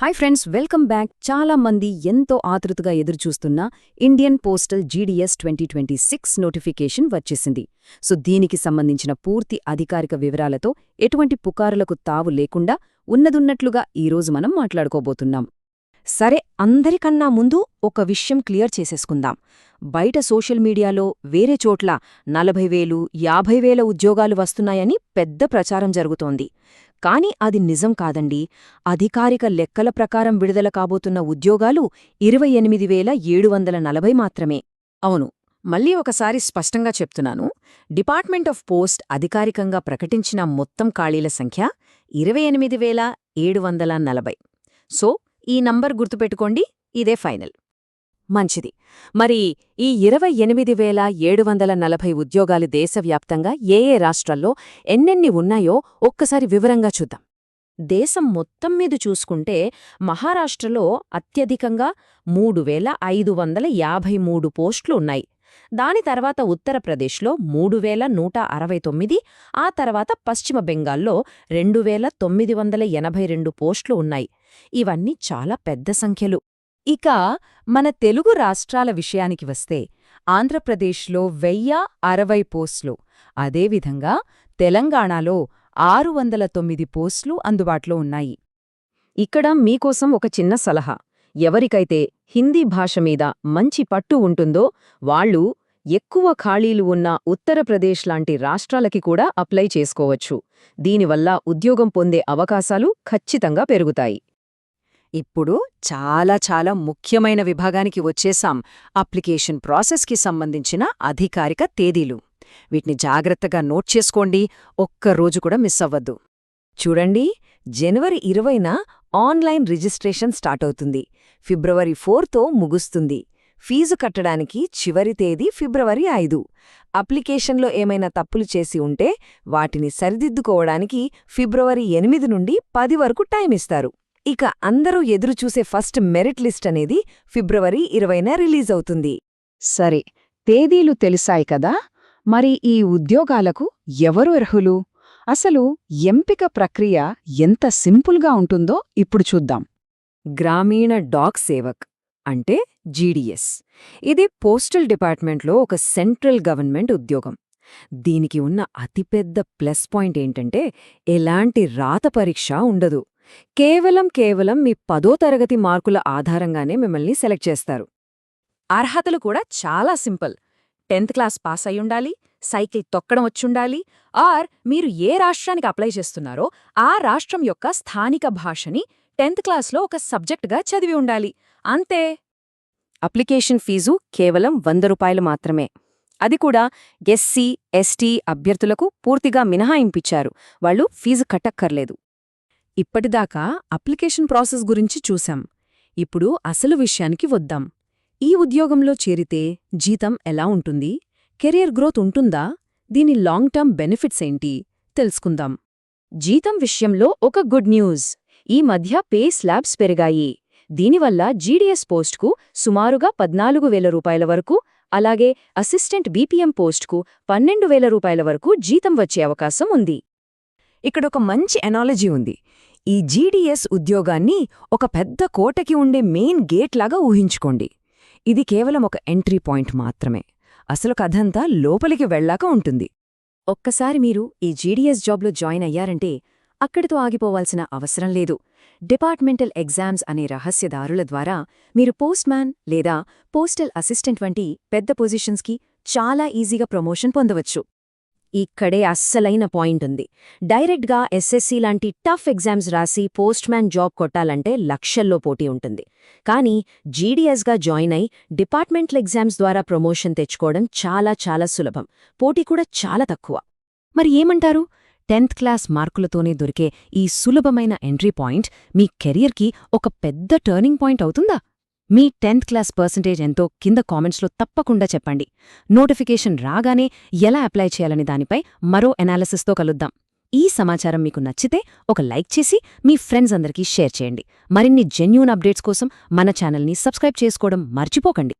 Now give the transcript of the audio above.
Hi friends welcome back. చాలా మంది ఎంతో ఆతృతగా ఎదురుచూస్తున్న Indian postal GDS twenty twenty six notification వచ్చేసింది. సో దీనికి సంబంధించిన పూర్తి అధికారిక వివరాలతో ఎటువంటి పుకారులకు తావు లేకుండా ఉన్నదున్నట్లుగా ఈరోజు మనం మాట్లాడుకోబోతున్నాం. సరే అందరికన్నా ముందు ఒక విషయం క్లియర్ చేసేసుకుందాం. బయట సోషల్ మీడియాలో వేరే చోట్ల నలభై వేలు యాభై వేల ఉద్యోగాలు వస్తున్నాయని పెద్ద ప్రచారం జరుగుతోంది. కాని అది నిజం కాదండి. అధికారిక లెక్కల ప్రకారం విడుదల కాబోతున్న ఉద్యోగాలు ఇరవై ఎనిమిది వేల ఏడు వందల నలభై మాత్రమే. అవును మళ్ళీ ఒకసారి స్పష్టంగా చెప్తున్నాను. డిపార్ట్మెంట్ ఆఫ్ పోస్ట్ అధికారికంగా ప్రకటించిన మొత్తం ఖాళీల సంఖ్య ఇరవై ఎనిమిది వేల ఏడు వందల నలభై. సో ఈ నంబర్ గుర్తుపెట్టుకోండి ఇదే ఫైనల్. మంచిది. మరి ఈ ఇరవై ఎనిమిది వేల ఏడు వందల నలభై ఉద్యోగాలు దేశవ్యాప్తంగా ఏ ఏ రాష్ట్రాల్లో ఎన్నెన్ని ఉన్నాయో ఒక్కసారి వివరంగా చూద్దాం. దేశం మొత్తం మీద చూసుకుంటే మహారాష్ట్రలో అత్యధికంగా మూడు వేల ఐదు వందల యాభై మూడు పోస్టులు ఉన్నాయి. దాని తర్వాత ఉత్తరప్రదేశ్లో మూడు వేల నూట అరవై తొమ్మిది ఆ తర్వాత పశ్చిమ బెంగాల్లో రెండు వేల తొమ్మిది వందల ఎనభై రెండు పోస్టులు ఉన్నాయి. ఇవన్నీ చాలా పెద్ద సంఖ్యలు. ఇక మన తెలుగు రాష్ట్రాల విషయానికి వస్తే ఆంధ్రప్రదేశ్లో వెయ్య అరవై పోస్టులు అదేవిధంగా తెలంగాణలో ఆరు వందల తొమ్మిది పోస్టులు అందుబాటులో ఉన్నాయి. ఇక్కడ మీకోసం ఒక చిన్న సలహా. ఎవరికైతే హిందీ భాష మీద మంచి పట్టు ఉంటుందో వాళ్ళు ఎక్కువ ఖాళీలు ఉన్న ఉత్తరప్రదేశ్ లాంటి రాష్ట్రాలకి కూడా అప్లై చేసుకోవచ్చు. దీనివల్ల ఉద్యోగం పొందే అవకాశాలు ఖచ్చితంగా పెరుగుతాయి. ఇప్పుడు చాలా చాలా ముఖ్యమైన విభాగానికి వచ్చేసాం. అప్లికేషన్ ప్రాసెస్కి సంబంధించిన అధికారిక తేదీలు. వీటిని జాగ్రత్తగా నోట్ చేసుకోండి. ఒక్కరోజు కూడా మిస్ అవ్వద్దు. చూడండి జనవరి ఇరవైన ఆన్లైన్ రిజిస్ట్రేషన్ స్టార్ట్ అవుతుంది. ఫిబ్రవరి ఫోర్తో ముగుస్తుంది. ఫీజు కట్టడానికి చివరి తేదీ ఫిబ్రవరి ఐదు. అప్లికేషన్లో ఏమైనా తప్పులు చేసి ఉంటే వాటిని సరిదిద్దుకోవడానికి ఫిబ్రవరి ఎనిమిది నుండి పది వరకు టైం ఇస్తారు. ఇక అందరూ ఎదురుచూసే ఫస్ట్ మెరిట్ లిస్ట్ అనేది ఫిబ్రవరి ఇరవైన రిలీజ్ అవుతుంది. సరే తేదీలు తెలిసాయి కదా? మరి ఈ ఉద్యోగాలకు ఎవరు అర్హులు? అసలు ఎంపిక ప్రక్రియ ఎంత సింపుల్గా ఉంటుందో ఇప్పుడు చూద్దాం. గ్రామీణ డాక్ సేవక్ అంటే జీడీఎస్. ఇది పోస్టల్ డిపార్ట్మెంట్లో ఒక సెంట్రల్ గవర్నమెంట్ ఉద్యోగం. దీనికి ఉన్న అతిపెద్ద ప్లస్ పాయింట్ ఏంటంటే ఎలాంటి రాత పరీక్ష ఉండదు. కేవలం కేవలం మీ పదో తరగతి మార్కుల ఆధారంగానే మిమ్మల్ని సెలెక్ట్ చేస్తారు. అర్హతలు కూడా చాలా సింపుల్. టెన్త్ క్లాస్ పాస్ అయ్యుండాలి సైకిల్ తొక్కడం వచ్చుండాలి ఆర్ మీరు ఏ రాష్ట్రానికి అప్లై చేస్తున్నారో ఆ రాష్ట్రం యొక్క స్థానిక భాషని టెన్త్ క్లాస్లో ఒక సబ్జెక్టుగా చదివి ఉండాలి. అంతే. అప్లికేషన్ ఫీజు కేవలం వంద రూపాయలు మాత్రమే. అది కూడా ఎస్సీ ఎస్టీ అభ్యర్థులకు పూర్తిగా మినహాయింపిచ్చారు. వాళ్ళు ఫీజు కట్టక్కర్లేదు. ఇప్పటిదాకా అప్లికేషన్ ప్రాసెస్ గురించి చూశాం. ఇప్పుడు అసలు విషయానికి వద్దాం. ఈ ఉద్యోగంలో చేరితే జీతం ఎలా ఉంటుంది? కెరియర్ గ్రోత్ ఉంటుందా? దీని లాంగ్ టర్మ్ బెనిఫిట్స్ ఏంటి? తెలుసుకుందాం. జీతం విషయంలో ఒక గుడ్ న్యూస్. ఈ మధ్య పే స్లాబ్స్ పెరిగాయి. దీనివల్ల జీడీఎస్ పోస్ట్కు సుమారుగా పద్నాలుగు వేల రూపాయల వరకు అలాగే అసిస్టెంట్ బీపీఎం పోస్ట్కు పన్నెండు వేల రూపాయల వరకు జీతం వచ్చే అవకాశం ఉంది. ఇక్కడొక మంచి ఎనాలజీ ఉంది. ఈ జీడీఎస్ ఉద్యోగాన్ని ఒక పెద్ద కోటకి ఉండే మెయిన్ గేట్ లాగా ఊహించుకోండి. ఇది కేవలం ఒక ఎంట్రీ పాయింట్ మాత్రమే. అసలు కథంతా లోపలికి వెళ్ళాక ఉంటుంది. ఒక్కసారి మీరు ఈ జీడీఎస్ జాబ్లో జాయిన్ అయ్యారంటే అక్కడితో ఆగిపోవాల్సిన అవసరం లేదు. డిపార్ట్మెంటల్ ఎగ్జామ్స్ అనే రహస్యదారుల ద్వారా మీరు పోస్ట్మ్యాన్ లేదా పోస్టల్ అసిస్టెంట్ వంటి పెద్ద పొజిషన్స్కి చాలా ఈజీగా ప్రమోషన్ పొందవచ్చు. ఇక్కడే అస్సలైన పాయింట్ ఉంది. డైరెక్ట్గా ఎస్ఎస్సీ లాంటి టఫ్ ఎగ్జామ్స్ రాసి పోస్ట్మ్యాన్ జాబ్ కొట్టాలంటే లక్షల్లో పోటీ ఉంటుంది. కానీ జీడీఎస్గా జాయిన్ అయి డిపార్ట్మెంటల్ ఎగ్జామ్స్ ద్వారా ప్రమోషన్ తెచ్చుకోవడం చాలా చాలా సులభం. పోటీ కూడా చాలా తక్కువ. మరి ఏమంటారు? టెన్త్ క్లాస్ మార్కులతోనే దొరికే ఈ సులభమైన ఎంట్రీ పాయింట్ మీ కెరియర్కి ఒక పెద్ద టర్నింగ్ పాయింట్ అవుతుందా? మీ టెన్త్ క్లాస్ పర్సంటేజ్ ఎంతో కింద కామెంట్స్లో తప్పకుండా చెప్పండి. నోటిఫికేషన్ రాగానే ఎలా అప్లై చేయాలని దానిపై మరో ఎనాలిసిస్తో కలుద్దాం. ఈ సమాచారం మీకు నచ్చితే ఒక లైక్ చేసి మీ ఫ్రెండ్స్ అందరికీ షేర్ చేయండి. మరిన్ని జెన్యూన్ అప్డేట్స్ కోసం మన ఛానల్ని సబ్స్క్రైబ్ చేసుకోవడం మర్చిపోకండి.